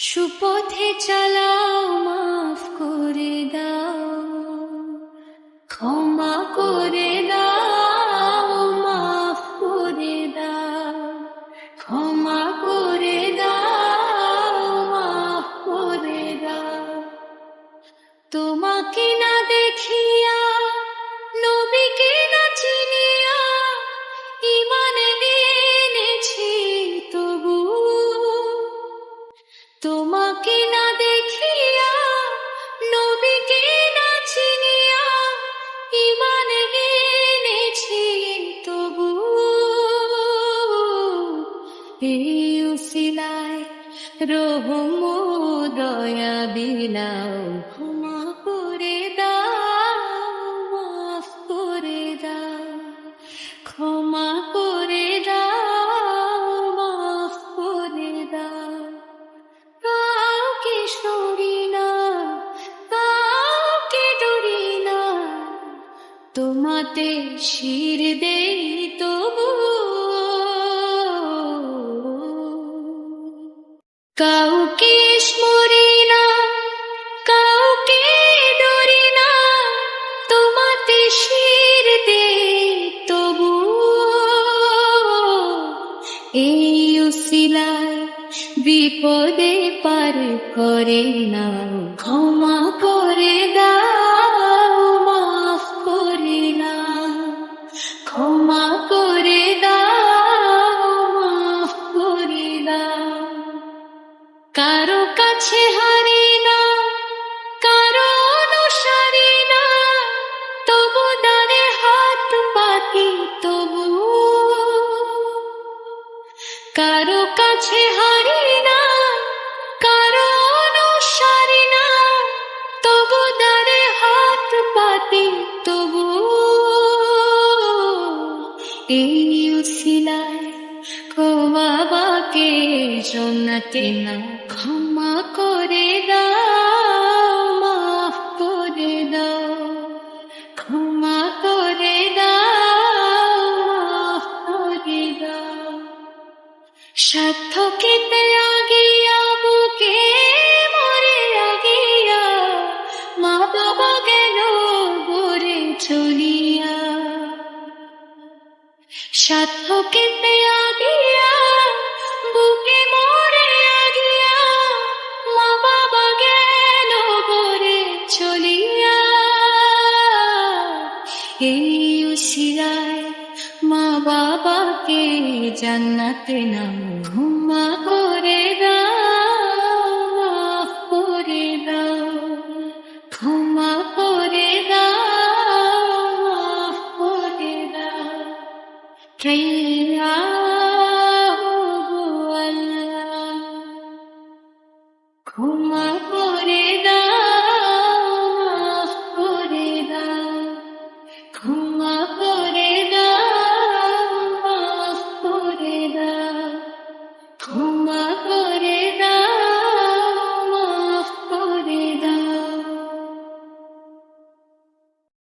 সুপথে চালাও, মাফ করে দাও। ক্ষমা করে দাও, মাফ করে দাও। ক্ষমা করে দাও, মাফ করে দাও। তোমাকে না এই উসিলায় রহম দয়া বিলাও ক্ষমা করে দাও, মাফ করে দাও, ক্ষমা করে দাও, মাফ করে দাও। কাউকে সরি না, কাউকে ডরি না, তোমাতে শির দেই তবু কাউকে স্মরি না, কাউকে ডরি না, তোমাতে শির দে তবু। এই উসিলায় বিপদে পার করে না ক্ষমা করে দাও। কাছে হারি না কারও অনুসারী না। তবু দাঁড়ে হাত পাতি, তবু এই উসিলায় ক্ষমা বাকে জন্নতে না, ক্ষমা করে। সার্থকিতে আগিয়া, বুকে মরে আগিয়া, মা বাবা গেল ঘুরে চলিয়া। সার্থকিতে আগিয়া, বুকে মরে আগিয়া, মা বাবা গেল ঘুরে চলিয়া। এই উশিরায় আমাকে জান্নাতে নাম ঘুমা করে দাও মাফ করে দাও, ক্ষমা করে দাও মাফ দাও। ক্ষমা করে দাও করে দাও, ক্ষমা